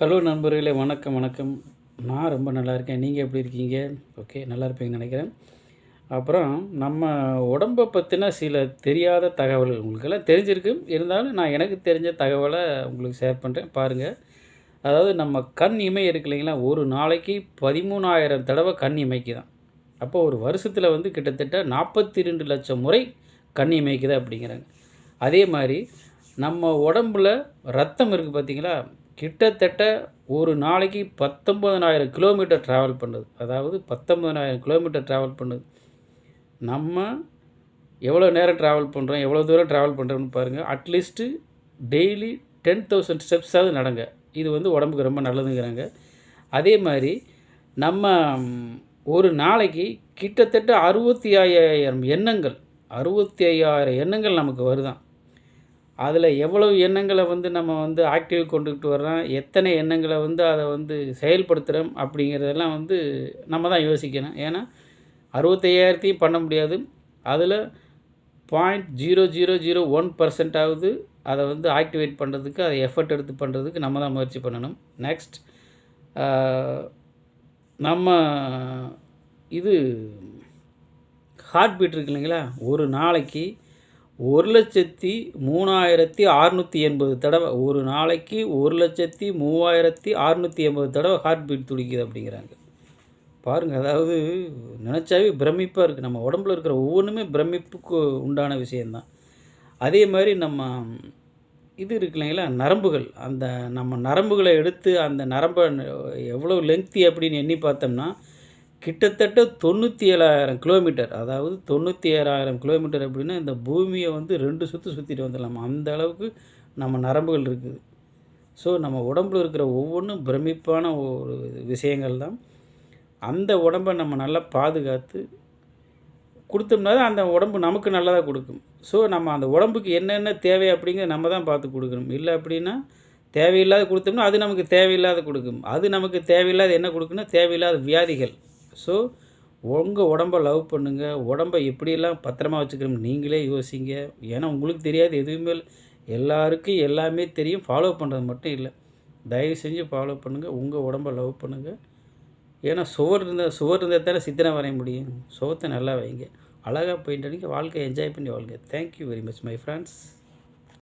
Hello நண்பர்களே வணக்கம் வணக்கம். நான் ரொம்ப நல்லா இருக்கேன். நீங்கள் எப்படி இருக்கீங்க? ஓகே நல்லா இருப்பீங்கன்னு நினைக்கிறேன். அப்புறம் நம்ம உடம்பை பற்றின சில தெரியாத தகவல்கள் உங்களுக்கெல்லாம் தெரிஞ்சிருக்கு. இருந்தாலும் நான் எனக்கு தெரிஞ்ச தகவலை உங்களுக்கு ஷேர் பண்ணுறேன் பாருங்கள் அதாவது நம்ம கண் இமை இருக்கு இல்லைங்களா? ஒரு நாளைக்கு பதிமூணாயிரம் தடவை கண் இமைக்குதான் அப்போ ஒரு வருஷத்தில் வந்து கிட்டத்தட்ட நாற்பத்தி ரெண்டு லட்சம் முறை கண் இமைக்குது அப்படிங்கிறாங்க. அதே மாதிரி நம்ம உடம்புல ரத்தம் இருக்குது பார்த்தீங்களா? கிட்டத்தட்ட ஒரு நாளைக்கு பத்தொம்பதனாயிரம் கிலோமீட்டர் ட்ராவல் பண்ணுது. அதாவது பத்தொம்பதனாயிரம் கிலோமீட்டர் ட்ராவல் பண்ணுது. நம்ம எவ்வளோ நேரம் ட்ராவல் பண்ணுறோம் எவ்வளோ தூரம் ட்ராவல் பண்ணுறோம்னு பாருங்கள் at least daily ten thousand ஸ்டெப்ஸாவது நடங்க. இது வந்து உடம்புக்கு ரொம்ப நல்லதுங்கிறாங்க. அதே மாதிரி நம்ம ஒரு நாளைக்கு கிட்டத்தட்ட அறுபத்தி ஐயாயிரம் எண்ணங்கள் அறுபத்தி ஐயாயிரம் எண்ணங்கள் நமக்கு வருதான். அதில் எவ்வளவு எண்ணங்களை வந்து நம்ம வந்து ஆக்டிவ் கொண்டுக்கிட்டு வர்றோம் எத்தனை எண்ணங்களை வந்து அதை வந்து செயல்படுத்துகிறோம் அப்படிங்கிறதெல்லாம் வந்து நம்ம தான் யோசிக்கணும். ஏன்னா அறுபத்தையாயிரத்தையும் பண்ண முடியாது. அதில் point zero zero zero one பர்சன்டாவது அதை வந்து ஆக்டிவேட் பண்ணுறதுக்கு அதை எஃபர்ட் எடுத்து பண்ணுறதுக்கு நம்ம தான் முயற்சி பண்ணணும். நெக்ஸ்ட் நம்ம இது ஹார்ட் பீட் இருக்கு இல்லைங்களா? ஒரு நாளைக்கு ஒரு லட்சத்தி மூணாயிரத்தி அறுநூற்றி எண்பது தடவை ஒரு நாளைக்கு ஒரு லட்சத்தி மூவாயிரத்தி அறுநூற்றி எண்பது தடவை ஹார்ட் பீட் துடிக்குது அப்படிங்கிறாங்க. பாருங்கள் அதாவது நினச்சாவே பிரமிப்பாக இருக்குது நம்ம உடம்புல இருக்கிற ஒவ்வொன்றுமே பிரமிப்புக்கு உண்டான விஷயந்தான் அதே மாதிரி நம்ம இது இருக்கு இல்லைங்களா நரம்புகள். அந்த நம்ம நரம்புகளை எடுத்து அந்த நரம்பை எவ்வளோ லெங்க்தி அப்படின்னு எண்ணி பார்த்தோம்னா கிட்டத்தட்ட தொண்ணூற்றி ஏழாயிரம் கிலோமீட்டர் அதாவது தொண்ணூற்றி ஏழாயிரம் கிலோமீட்டர் அப்படின்னா இந்த பூமியை வந்து ரெண்டு சுற்று சுற்றிட்டு வந்துடலாம்? அந்த அளவுக்கு நம்ம நரம்புகள் இருக்குது. ஸோ நம்ம உடம்புல இருக்கிற ஒவ்வொன்றும் பிரமிப்பான ஒரு விஷயங்கள் தான். அந்த உடம்பை நம்ம நல்லா பாதுகாத்து கொடுத்தோம்னா தான் அந்த உடம்பு நமக்கு நல்லதாக கொடுக்கும். ஸோ நம்ம அந்த உடம்புக்கு என்னென்ன தேவை அப்படிங்கிறத நம்ம தான் பார்த்து கொடுக்கணும். இல்லை அப்படின்னா தேவையில்லாத கொடுத்தோம்னா அது நமக்கு தேவையில்லாத கொடுக்கும். அது நமக்கு தேவையில்லாத என்ன கொடுக்குன்னா தேவையில்லாத வியாதிகள். ஸோ உங்கள் உடம்ப லவ் பண்ணுங்கள் உடம்பை எப்படியெல்லாம் பத்திரமா வச்சுக்கணும் நீங்களே யோசிங்க. ஏன்னா உங்களுக்கு தெரியாது எதுவுமே இல்லை. எல்லாருக்கும் எல்லாமே தெரியும். ஃபாலோ பண்ணுறது மட்டும் இல்லை. தயவு செஞ்சு ஃபாலோ பண்ணுங்கள் உங்கள் உடம்ப லவ் பண்ணுங்கள் ஏன்னா சுவர் இருந்தால் சுவர் இருந்தால் தானே சித்திரம் வரைய முடியும். சுகத்தை நல்லா வைங்க. அழகாக போயிட்டு வாழ்க்கையை என்ஜாய் பண்ணி வாழ்க்கை thank you very much my friends